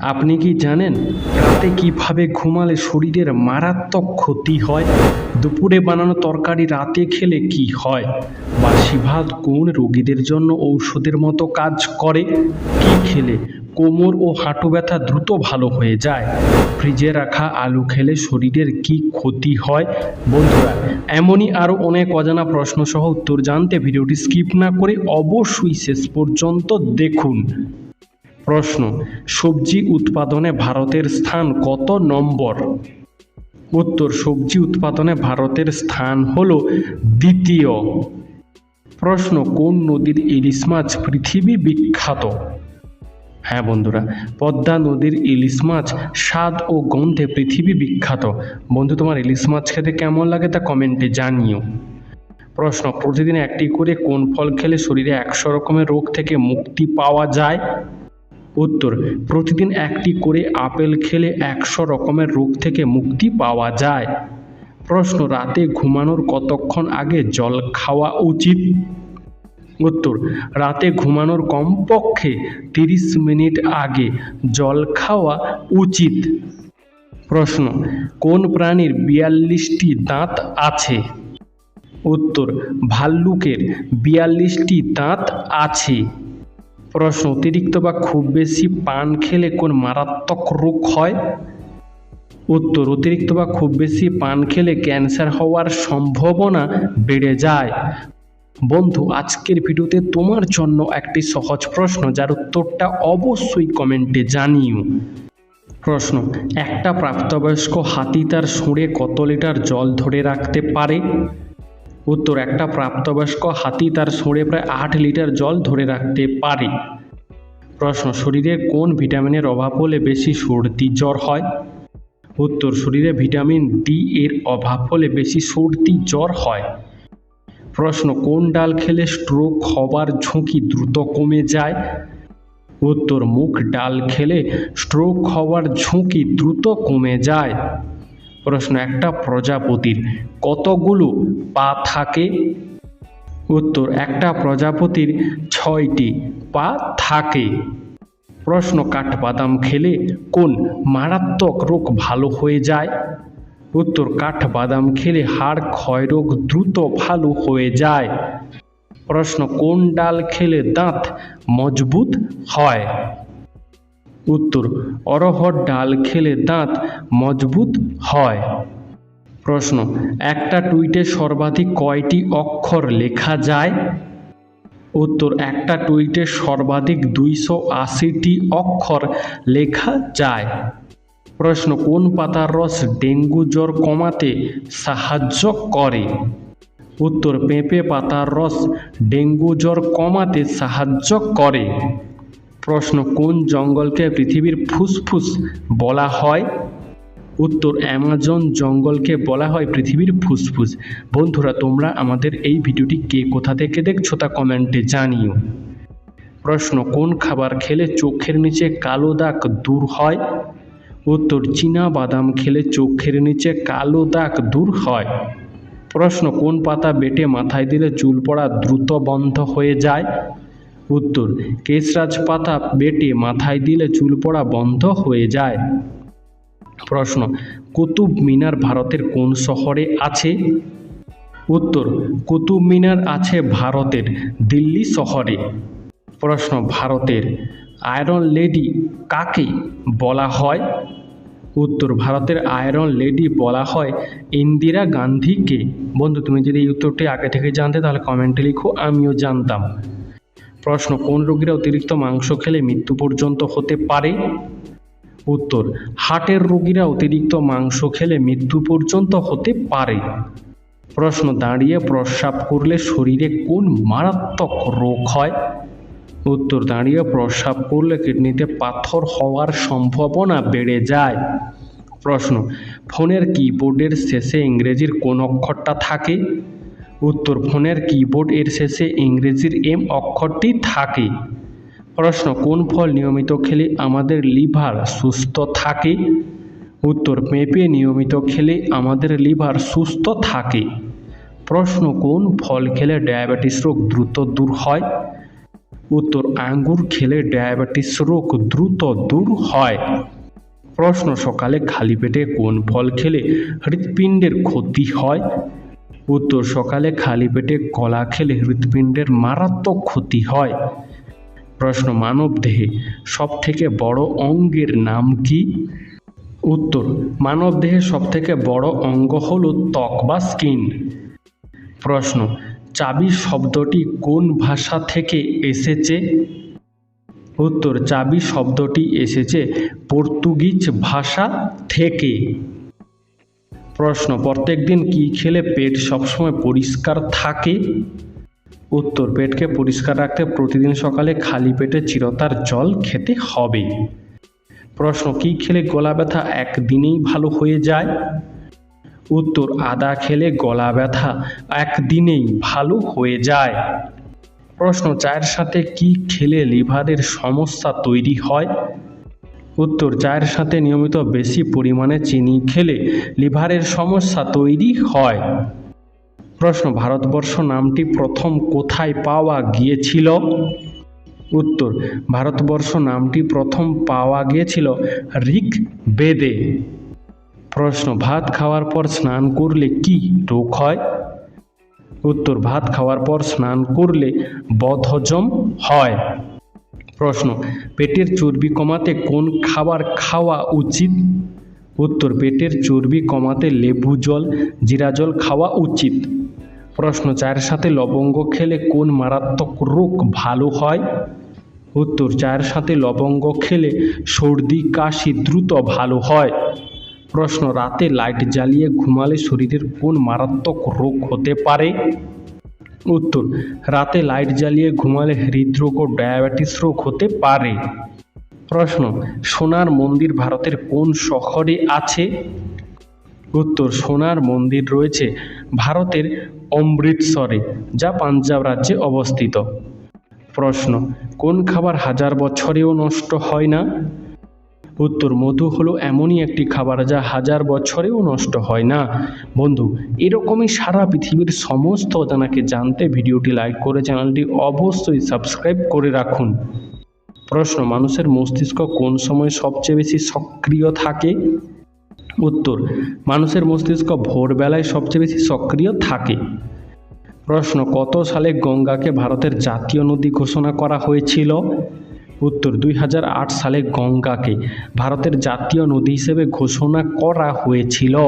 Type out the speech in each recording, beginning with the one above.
আপনি কি জানেন রাতে কীভাবে ঘুমালে শরীরের মারাত্মক ক্ষতি হয়? দুপুরে বানানো তরকারি রাতে খেলে কি হয়? বাসি ভাত কোন রোগীদের জন্য ঔষধের মতো কাজ করে? কি খেলে? কোমর ও হাঁটু ব্যথা দ্রুত ভালো হয়ে যায়। ফ্রিজে রাখা আলু খেলে শরীরের কি ক্ষতি হয়? বন্ধুরা, এমনই আরও অনেক অজানা প্রশ্ন সহ উত্তর জানতে ভিডিওটি স্কিপ না করে অবশ্যই শেষ পর্যন্ত দেখুন। প্রশ্ন, সবজি উৎপাদনে ভারতের স্থান কত নম্বর? উত্তর, সবজি উৎপাদনে ভারতের স্থান হল দ্বিতীয়। প্রশ্ন, কোন নদীর ইলিশ মাছ পৃথিবী বিখ্যাত? হ্যাঁ বন্ধুরা, পদ্মা নদীর ইলিশ মাছ স্বাদ ও গন্ধে পৃথিবী বিখ্যাত। বন্ধু, তোমার ইলিশ মাছ খেতে কেমন লাগে তা কমেন্টে জানিও। প্রশ্ন, প্রতিদিন একটি করে কোন ফল খেলে শরীরে একশো রকমের রোগ থেকে মুক্তি পাওয়া যায়? উত্তর, প্রতিদিন একটি করে আপেল খেলে একশো রকমের রোগ থেকে মুক্তি পাওয়া যায়। প্রশ্ন, রাতে ঘুমানোর কতক্ষণ আগে জল খাওয়া উচিত? উত্তর, রাতে ঘুমানোর কমপক্ষে তিরিশ মিনিট আগে জল খাওয়া উচিত। প্রশ্ন, কোন প্রাণীর বিয়াল্লিশটি দাঁত আছে? উত্তর, ভাল্লুকের বিয়াল্লিশটি দাঁত আছে। প্রশ্ন, অতিরিক্ত বা খুব বেশি পান খেলে কোন মারাত্মক রোগ হয়? উত্তর, অতিরিক্ত বা খুব বেশি পান খেলে ক্যান্সার হওয়ার সম্ভাবনা বেড়ে যায়। বন্ধু, আজকের ভিডিওতে তোমার জন্য একটি সহজ প্রশ্ন, যার উত্তরটা অবশ্যই কমেন্টে জানিও। প্রশ্ন, একটা প্রাপ্তবয়স্ক হাতি তার সুঁড়ে কত লিটার জল ধরে রাখতে পারে? উত্তর, একটা প্রাপ্তবয়স্ক হাতি তার সুঁড়ে প্রায় আট লিটার জল ধরে রাখতে পারে। প্রশ্ন, শরীরে কোন ভিটামিনের অভাব হলে বেশি সর্দি জ্বর হয়? উত্তর, শরীরে ভিটামিন ডি এর অভাব হলে বেশি সর্দি জ্বর হয়। প্রশ্ন, কোন ডাল খেলে স্ট্রোক হবার ঝুঁকি দ্রুত কমে যায়? উত্তর মুখ ডাল খেলে স্ট্রোক হওয়ার ঝুঁকি দ্রুত কমে যায়। প্রশ্ন, একটা প্রজাপতির কতগুলো পা থাকে? উত্তর, একটা প্রজাপতির ছয়টি পা থাকে। প্রশ্ন, কাঠবাদাম খেলে কোন মারাত্মক রোগ ভালো হয়ে যায়? উত্তর, কাঠবাদাম খেলে হাড় ক্ষয়রোগ দ্রুত ভালো হয়ে যায়। প্রশ্ন, কোন ডাল খেলে দাঁত মজবুত হয়? উত্তর, অরহর ডাল খেলে দাঁত মজবুত হয়। প্রশ্ন, একটা টুইটে সর্বাধিক কয়টি অক্ষর লেখা যায়? উত্তর, একটা টুইটে সর্বাধিক দুইশো আশিটি অক্ষর লেখা যায়। প্রশ্ন, কোন পাতার রস ডেঙ্গু জ্বর কমাতে সাহায্য করে? উত্তর, পেঁপে পাতার রস ডেঙ্গু জ্বর কমাতে সাহায্য করে। প্রশ্ন, কোন জঙ্গলকে পৃথিবীর ফুসফুস বলা হয়? উত্তর, অ্যামাজন জঙ্গলকে বলা হয় পৃথিবীর ফুসফুস। বন্ধুরা, তোমরা আমাদের এই ভিডিওটি কে কোথা থেকে দেখছ তা কমেন্টে জানিও। প্রশ্ন, কোন খাবার খেলে চোখের নিচে কালো দাগ দূর হয়? উত্তর, চীনা বাদাম খেলে চোখের নিচে কালো দাগ দূর হয়। প্রশ্ন, কোন পাতা বেটে মাথায় দিলে চুল পড়া দ্রুত বন্ধ হয়ে যায়? উত্তর, কেশরাজ পাতা বেটে মাথায় দিলে চুল পড়া বন্ধ হয়ে যায়। প্রশ্ন, কুতুব মিনার ভারতের কোন শহরে আছে? উত্তর, কুতুব মিনার আছে ভারতের দিল্লি শহরে। প্রশ্ন, ভারতের আয়রন লেডি কাকে বলা হয়? উত্তর, ভারতের আয়রন লেডি বলা হয় ইন্দিরা গান্ধীকে। বন্ধু, তুমি যদি এই উত্তরটি আগে থেকে জানতে তাহলে কমেন্টে লিখো, আমিও জানতাম। প্রশ্ন, কোন রোগীরা অতিরিক্ত মাংস খেলে মৃত্যু পর্যন্ত হতে পারে? উত্তর, হার্টের রোগীরা অতিরিক্ত মাংস খেলে মৃত্যু পর্যন্ত হতে পারে। প্রশ্ন, দাঁড়িয়ে প্রস্রাব করলে শরীরে কোন মারাত্মক রোগ হয়? উত্তর, দাঁড়িয়ে প্রস্রাব করলে কিডনিতে পাথর হওয়ার সম্ভাবনা বেড়ে যায়। প্রশ্ন, ফোনের কিবোর্ডের শেষে ইংরেজির কোন অক্ষরটা থাকে? উত্তর ফোনের কিবোর্ড এর শেষে ইংরেজির এম অক্ষরটি থাকে। প্রশ্ন, কোন ফল নিয়মিত খেলে আমাদের লিভার সুস্থ থাকে? উত্তর, পেঁপে নিয়মিত খেলে আমাদের লিভার সুস্থ থাকে। প্রশ্ন, কোন ফল খেলে ডায়াবেটিস রোগ দ্রুত দূর হয়? উত্তর, আঙ্গুর খেলে ডায়াবেটিস রোগ দ্রুত দূর হয়। প্রশ্ন, সকালে খালি পেটে কোন ফল খেলে হৃৎপিণ্ডের ক্ষতি হয়? উত্তর সকালে খালি পেটে কলা খেলে হৃৎপিণ্ডের মারাত্মক ক্ষতি হয়। প্রশ্ন, মানব দেহে সব থেকে বড় অঙ্গের নাম কি? উত্তর, মানব দেহে সব থেকে বড় অঙ্গ হল ত্বক বা স্কিন। প্রশ্ন, চাবি শব্দটি কোন ভাষা থেকে এসেছে? উত্তর, চাবি শব্দটি এসেছে পর্তুগিজ ভাষা থেকে। প্রশ্ন প্রত্যেক দিন কী খেলে পেট সবসময় পরিষ্কার থাকে? উত্তর, পেটকে পরিষ্কার রাখতে প্রতিদিন সকালে খালি পেটে চিরতার জল খেতে হবে। প্রশ্ন, কী খেলে গলা ব্যথা একদিনেই ভালো হয়ে যায়? উত্তর, আদা খেলে গলা ব্যথা একদিনেই ভালো হয়ে যায়। প্রশ্ন, চায়ের সাথে কি খেলে লিভারের সমস্যা তৈরি হয়? উত্তর, চায়ের সাথে নিয়মিত বেশি পরিমাণে চিনি খেলে লিভারের সমস্যা তৈরি হয়। প্রশ্ন, ভারতবর্ষ নামটি প্রথম কোথায় পাওয়া গিয়েছিল? উত্তর, ভারতবর্ষ নামটি প্রথম পাওয়া গিয়েছিল ঋক বেদে প্রশ্ন, ভাত খাওয়ার পর স্নান করলে কি রোগ হয়? উত্তর, ভাত খাওয়ার পর স্নান করলে বদহজম হয়। প্রশ্ন, পেটের চর্বি কমাতে কোন খাবার খাওয়া উচিত? উত্তর, পেটের চর্বি কমাতে লেবু জল, জিরা জল খাওয়া উচিত। প্রশ্ন, চায়ের সাথে লবঙ্গ খেলে কোন মারাত্মক রোগ ভালো হয়? উত্তর, চায়ের সাথে লবঙ্গ খেলে সর্দি, কাশি দ্রুত ভালো হয়। প্রশ্ন, রাতে লাইট জ্বালিয়ে ঘুমালে শরীরের কোন মারাত্মক রোগ হতে পারে? উত্তর, রাতে লাইট জ্বালিয়ে ঘুমালে হৃদরোগ ও ডায়াবেটিস রোগ হতে পারে। প্রশ্ন, সোনার মন্দির ভারতের কোন শহরে আছে? উত্তর, সোনার মন্দির রয়েছে ভারতের অমৃতসরে, যা পাঞ্জাব রাজ্যে অবস্থিত। প্রশ্ন, কোন খাবার হাজার বছরেও নষ্ট হয় না? উত্তর, মধু হলো এমনই একটি খাবার যা হাজার বছরেও নষ্ট হয় না। বন্ধু, এরকমই সারা পৃথিবীর সমস্ত অজানাকে জানতে ভিডিওটি লাইক করে চ্যানেলটি অবশ্যই সাবস্ক্রাইব করে রাখুন। প্রশ্ন, মানুষের মস্তিষ্ক কোন সময় সবচেয়ে বেশি সক্রিয় থাকে? উত্তর, মানুষের মস্তিষ্ক ভোরবেলায় সবচেয়ে বেশি সক্রিয় থাকে। প্রশ্ন, কত সালে গঙ্গাকে ভারতের জাতীয় নদী ঘোষণা করা হয়েছিল? উত্তর, দুই হাজার আট সালে গঙ্গাকে ভারতের জাতীয় নদী হিসেবে ঘোষণা করা হয়েছিল।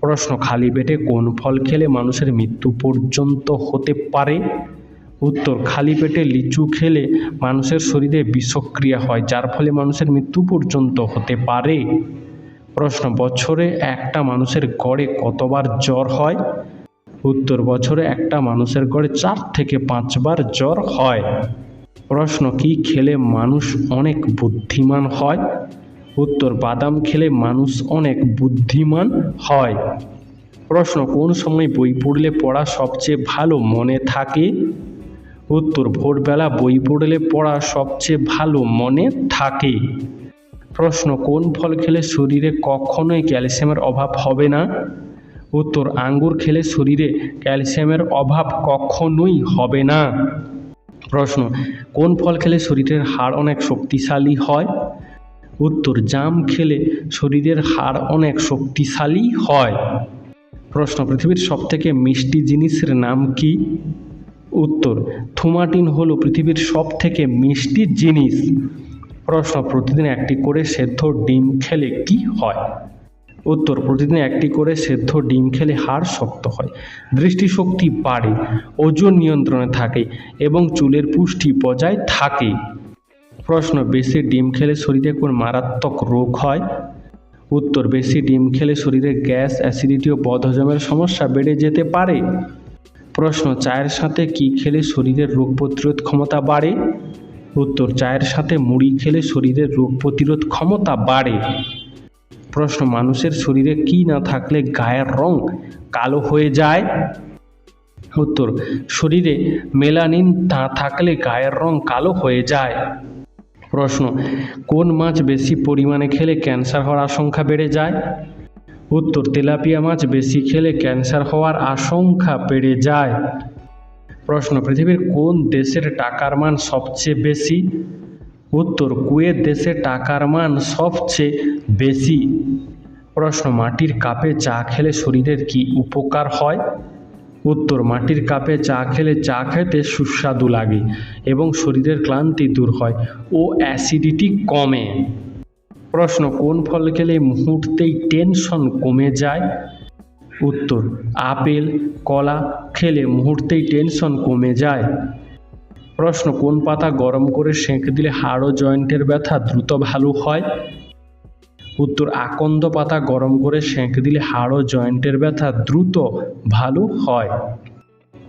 প্রশ্ন, খালি পেটে কোন ফল খেলে মানুষের মৃত্যু পর্যন্ত হতে পারে? উত্তর, খালি পেটে লিচু খেলে মানুষের শরীরে বিষক্রিয়া হয়, যার ফলে মানুষের মৃত্যু পর্যন্ত হতে পারে। প্রশ্ন, বছরে একটা মানুষের গড়ে কতবার জ্বর হয়? উত্তর, বছরে একটা মানুষের গড়ে চার থেকে পাঁচবার জ্বর হয়। প্রশ্ন, কি খেলে মানুষ অনেক বুদ্ধিমান হয়? উত্তর, বাদাম খেলে মানুষ অনেক বুদ্ধিমান হয়। প্রশ্ন, কোন সময় বই পড়লে পড়া সবচেয়ে ভালো মনে থাকে? উত্তর, ভোরবেলা বই পড়লে পড়া সবচেয়ে ভালো মনে থাকে। প্রশ্ন, কোন ফল খেলে শরীরে কখনোই ক্যালসিয়ামের অভাব হবে না? উত্তর, আঙ্গুর খেলে শরীরে ক্যালসিয়ামের অভাব কখনোই হবে না। প্রশ্ন, কোন ফল খেলে শরীরের হাড় অনেক শক্তিশালী হয়? উত্তর, জাম খেলে শরীরের হাড় অনেক শক্তিশালী হয়। প্রশ্ন, পৃথিবীর সবথেকে মিষ্টি জিনিসের নাম কি? উত্তর, থুমাটিন হলো পৃথিবীর সবথেকে মিষ্টি জিনিস। প্রশ্ন, প্রতিদিন একটি করে সেদ্ধ ডিম খেলে কি হয়? উত্তর, প্রতিদিন একটি করে সেদ্ধ ডিম খেলে হাড় শক্ত হয়, দৃষ্টিশক্তি বাড়ে, ওজন নিয়ন্ত্রণে থাকে এবং চুলের পুষ্টি বজায় থাকে। প্রশ্ন, বেশি ডিম খেলে শরীরে কোন মারাত্মক রোগ হয়? উত্তর, বেশি ডিম খেলে শরীরে গ্যাস, অ্যাসিডিটি ও বদহজমের সমস্যা বেড়ে যেতে পারে। প্রশ্ন, চায়ের সাথে কি খেলে শরীরের রোগ প্রতিরোধ ক্ষমতা বাড়ে? উত্তর, চায়ের সাথে মুড়ি খেলে শরীরের রোগ প্রতিরোধ ক্ষমতা বাড়ে। প্রশ্ন, মানুষের শরীরে কি না থাকলে গায়ের রং কালো হয়ে যায়? উত্তর, শরীরে মেলানিন না থাকলে গায়ের রং কালো হয়ে যায়। প্রশ্ন, কোন মাছ বেশি পরিমাণে খেলে ক্যান্সার হওয়ার আশঙ্কা বেড়ে যায়? উত্তর, তেলাপিয়া মাছ বেশি খেলে ক্যান্সার হওয়ার আশঙ্কা বেড়ে যায়। প্রশ্ন, পৃথিবীর কোন দেশের টাকার মান সবচেয়ে বেশি? উত্তর, কুয়েত দেশে টাকার মান সবচেয়ে বেশি। প্রশ্ন, মাটির কাপে চা খেলে শরীরের কি উপকার হয়? উত্তর, মাটির কাপে চা খেলে চা খেতে সুস্বাদু লাগে এবং শরীরের ক্লান্তি দূর হয় ও অ্যাসিডিটি কমে। প্রশ্ন, কোন ফল খেলে মুহূর্তেই টেনশন কমে যায়? উত্তর, আপেল, কলা খেলে মুহূর্তেই টেনশন কমে যায়। প্রশ্ন, কোন পাতা গরম করে সেঁক দিলে হাড় ও জয়েন্টের ব্যথা দ্রুত ভালো হয়? উত্তর, আকন্দ পাতা গরম করে সেঁক দিলে হাড় ও জয়েন্টের ব্যথা দ্রুত ভালো হয়।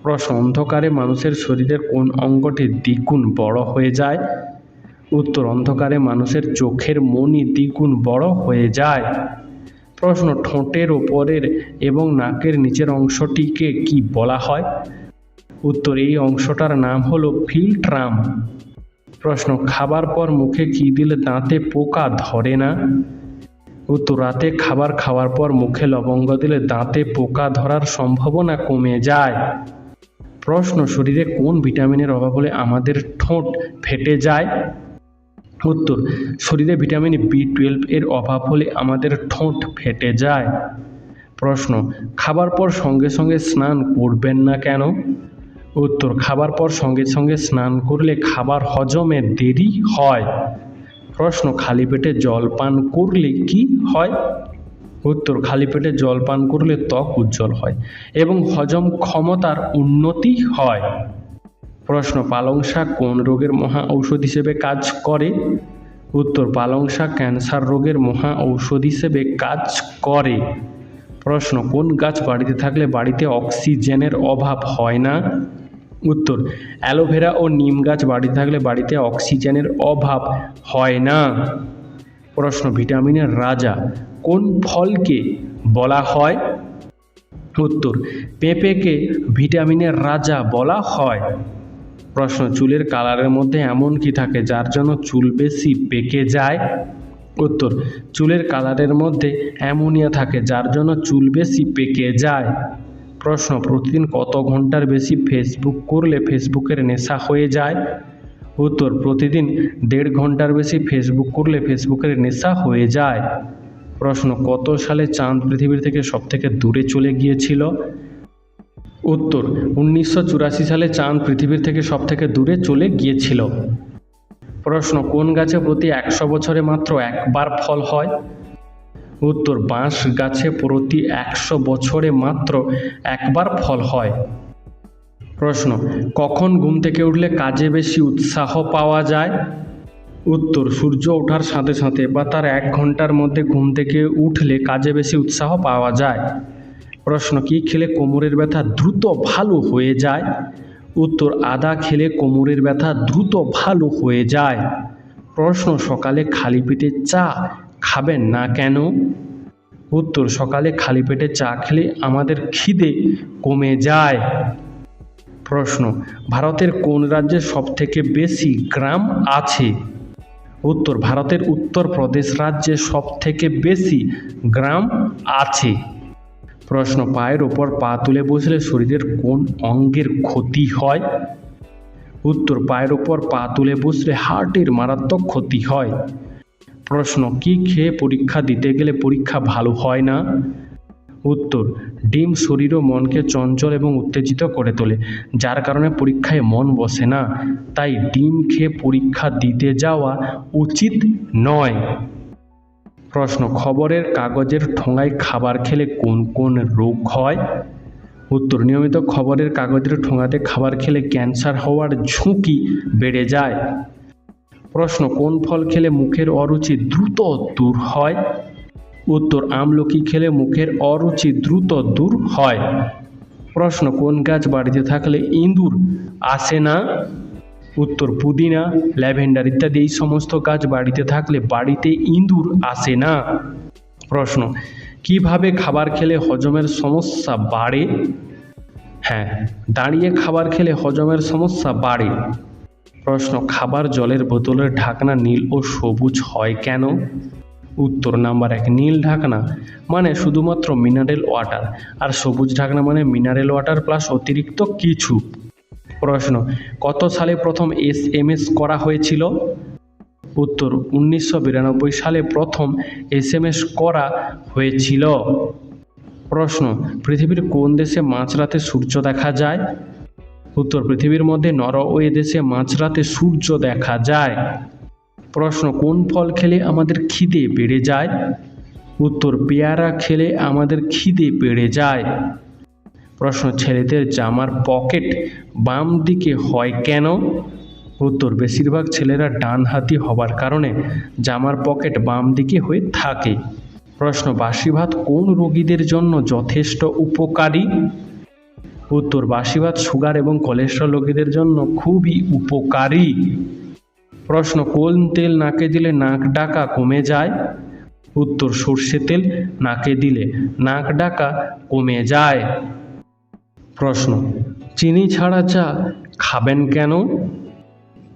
প্রশ্ন, অন্ধকারে মানুষের শরীরের কোন অঙ্গটি দ্বিগুণ বড় হয়ে যায়? উত্তর, অন্ধকারে মানুষের চোখের মনি দ্বিগুণ বড় হয়ে যায়। প্রশ্ন, ঠোঁটের ওপরের এবং নাকের নিচের অংশটিকে কি বলা হয়? উত্তর এই অংশটার নাম হলো ফিল্ট্রাম। প্রশ্ন, খাবার পর মুখে কি দিলে দাঁতে পোকা ধরে না? উত্তর, রাতে খাবার খাওয়ার পর মুখে লবঙ্গ দিলে দাঁতে পোকা ধরার সম্ভাবনা কমে যায়। প্রশ্ন, শরীরে কোন ভিটামিনের অভাব হলে আমাদের ঠোঁট ফেটে যায়? উত্তর, শরীরে ভিটামিন বি টুয়েলভ এর অভাব হলে আমাদের ঠোঁট ফেটে যায়। প্রশ্ন, খাবার পর সঙ্গে সঙ্গে স্নান করবেন না কেন? উত্তর, খাবার পর সঙ্গে সঙ্গে স্নান করলে খাবার হজমে দেরি হয়। প্রশ্ন, খালি পেটে জল পান করলে কি হয়? উত্তর, খালি পেটে জল পান করলে ত্বক উজ্জ্বল হয় এবং হজম ক্ষমতার উন্নতি হয়। প্রশ্ন, পালং শাক কোন রোগের মহা ঔষধ হিসেবে কাজ করে? উত্তর, পালং শাক ক্যান্সার রোগের মহা ঔষধ হিসেবে কাজ করে। প্রশ্ন, কোন গাছ বাড়িতে থাকলে বাড়িতে অক্সিজেনের অভাব হয় না? উত্তর, অ্যালোভেরা ও নিম গাছ বাড়িতে থাকলে বাড়িতে অক্সিজেনের অভাব হয় না। প্রশ্ন, ভিটামিনের রাজা কোন ফলকে বলা হয়? উত্তর, পেঁপেকে ভিটামিনের রাজা বলা হয়। প্রশ্ন, চুলের কালারের মধ্যে এমন কি থাকে যার জন্য চুল বেশি পেকে যায়? উত্তর, চুলের কালারের মধ্যে অ্যামোনিয়া থাকে যার জন্য চুল বেশি পেকে যায়। প্রশ্ন, প্রতিদিন কত ঘণ্টার বেশি ফেসবুক করলে ফেসবুকের নেশা হয়ে যায়? উত্তর, প্রতিদিন দেড় ঘণ্টার বেশি ফেসবুক করলে ফেসবুকের নেশা হয়ে যায়। প্রশ্ন, কত সালে চাঁদ পৃথিবীর থেকে সবথেকে দূরে চলে গিয়েছিল? উত্তর, উনিশশো চুরাশি সালে চাঁদ পৃথিবীর থেকে সবথেকে দূরে চলে গিয়েছিল। প্রশ্ন, কোন গাছে প্রতি একশো বছরে মাত্র একবার ফল হয়? উত্তর, বাঁশ গাছে প্রতি একশো বছরে মাত্র একবার ফল হয়। প্রশ্ন, কখন ঘুম থেকে উঠলে কাজে বেশি উৎসাহ পাওয়া যায়? উত্তর, সূর্য ওঠার সাথে সাথে বা তার এক ঘণ্টার মধ্যে ঘুম থেকে উঠলে কাজে বেশি উৎসাহ পাওয়া যায়। প্রশ্ন, কি খেলে কোমরের ব্যথা দ্রুত ভালো হয়ে যায়? উত্তর, আদা খেলে কোমরের ব্যথা দ্রুত ভালো হয়ে যায়। প্রশ্ন, সকালে খালি পেটে চা খাবেন না কেন? উত্তর, সকালে খালি পেটে চা খেলে আমাদের খিদে কমে যায়। প্রশ্ন, ভারতের কোন রাজ্যে সবথেকে বেশি গ্রাম আছে? উত্তর, ভারতের উত্তরপ্রদেশ রাজ্যে সবথেকে বেশি গ্রাম আছে। প্রশ্ন, পায়ের ওপর পা তুলে বসলে শরীরের কোন অঙ্গের ক্ষতি হয়? উত্তর, পায়ের ওপর পা তুলে বসলে হার্টের মারাত্মক ক্ষতি হয়। প্রশ্ন, কি খেয়ে পরীক্ষা দিতে গেলে পরীক্ষা ভালো হয় না? উত্তর, ডিম শরীর ও মনকে চঞ্চল এবং উত্তেজিত করে তোলে, যার কারণে পরীক্ষায় মন বসে না। তাই ডিম খেয়ে পরীক্ষা দিতে যাওয়া উচিত নয়। প্রশ্ন, খবরের কাগজের ঠোঙায় খাবার খেলে কোন কোন রোগ হয়? উত্তর, নিয়মিত খবরের কাগজের ঠোঙাতে খাবার খেলে ক্যান্সার হওয়ার ঝুঁকি বেড়ে যায়। প্রশ্ন, কোন ফল খেলে মুখের অরুচি দ্রুত দূর হয়? উত্তর, আমলকি খেলে মুখের অরুচি দ্রুত দূর হয়। প্রশ্ন, কোন গাছ বাড়িতে থাকলে ইঁদুর আসে না? উত্তর, পুদিনা, ল্যাভেন্ডার ইত্যাদি এই সমস্ত গাছ বাড়িতে থাকলে বাড়িতে ইঁদুর আসে না। প্রশ্ন, কীভাবে খাবার খেলে হজমের সমস্যা বাড়ে? হ্যাঁ দাঁড়িয়ে খাবার খেলে হজমের সমস্যা বাড়ে। প্রশ্ন, খাবার জলের বোতলের ঢাকনা নীল ও সবুজ হয় কেন? উত্তর নাম্বার এক, নীল ঢাকনা মানে শুধুমাত্র মিনারেল ওয়াটার আর সবুজ ঢাকনা মানে মিনারেল ওয়াটার প্লাস অতিরিক্ত কিছু। প্রশ্ন, কত সালে প্রথম এস এম এস করা হয়েছিল? উত্তর, উনিশশো বিরানব্বই সালে প্রথম এস এম এস করা হয়েছিল। প্রশ্ন, পৃথিবীর কোন দেশে মাঝরাতে সূর্য দেখা যায়? উত্তর পৃথিবীর মধ্যে নরওয়ে দেশে মাঝরাতে সূর্য দেখা যায়। প্রশ্ন, কোন ফল খেলে আমাদের খিদে বেড়ে যায়? উত্তর, পেয়ারা খেলে আমাদের খিদে বেড়ে যায়। প্রশ্ন, ছেলেদের জামার পকেট বাম দিকে হয় কেন? উত্তর, বেশিরভাগ ছেলেরা ডানহাতি হবার কারণে জামার পকেট বাম দিকে হয়ে থাকে। প্রশ্ন বাসি ভাত কোন রোগীদের জন্য যথেষ্ট উপকারী? উত্তর বাসি ভাত সুগার এবং কোলেস্ট্রল রোগীদের জন্য খুবই উপকারী। প্রশ্ন, কোন তেল নাকে দিলে নাক ডাকা কমে যায়? উত্তর, সর্ষে তেল নাকে দিলে নাক ডাকা কমে যায়। প্রশ্ন, চিনি ছাড়া চা খাবেন কেন?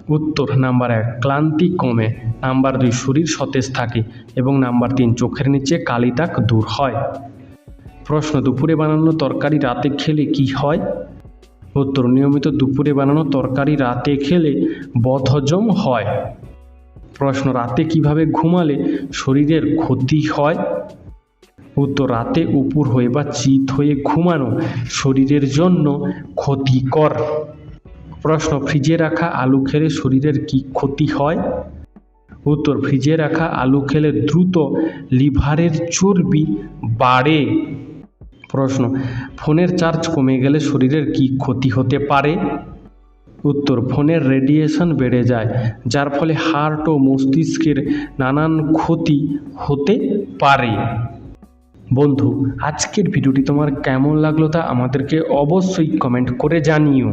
উত্তর, নাম্বার এক, ক্লান্তি কমে। নাম্বার দুই, শরীর সতেজ থাকে এবং নাম্বার তিন, চোখের নিচে কালি দাগ দূর হয়। প্রশ্ন, দুপুরে বানানো তরকারি রাতে খেলে কি হয়? উত্তর, নিয়মিত দুপুরে বানানো তরকারি রাতে খেলে বদহজম হয়। প্রশ্ন, রাতে কীভাবে ঘুমালে শরীরের ক্ষতি হয়? উত্তর, রাতে উপুর হয়ে বা চিত হয়ে ঘুমানো শরীরের জন্য ক্ষতিকর। প্রশ্ন, ফ্রিজে রাখা আলু খেলে শরীরের কি ক্ষতি হয়? উত্তর, ফ্রিজে রাখা আলু খেলে দ্রুত লিভারের চর্বি বাড়ে। প্রশ্ন, ফোনের চার্জ কমে গেলে শরীরের কি ক্ষতি হতে পারে? উত্তর, ফোনের রেডিয়েশন বেড়ে যায়, যার ফলে হার্ট ও মস্তিষ্কের নানান ক্ষতি হতে পারে। বন্ধু, আজকের ভিডিওটি তোমার কেমন লাগল তা আমাদেরকে অবশ্যই কমেন্ট করে জানিও।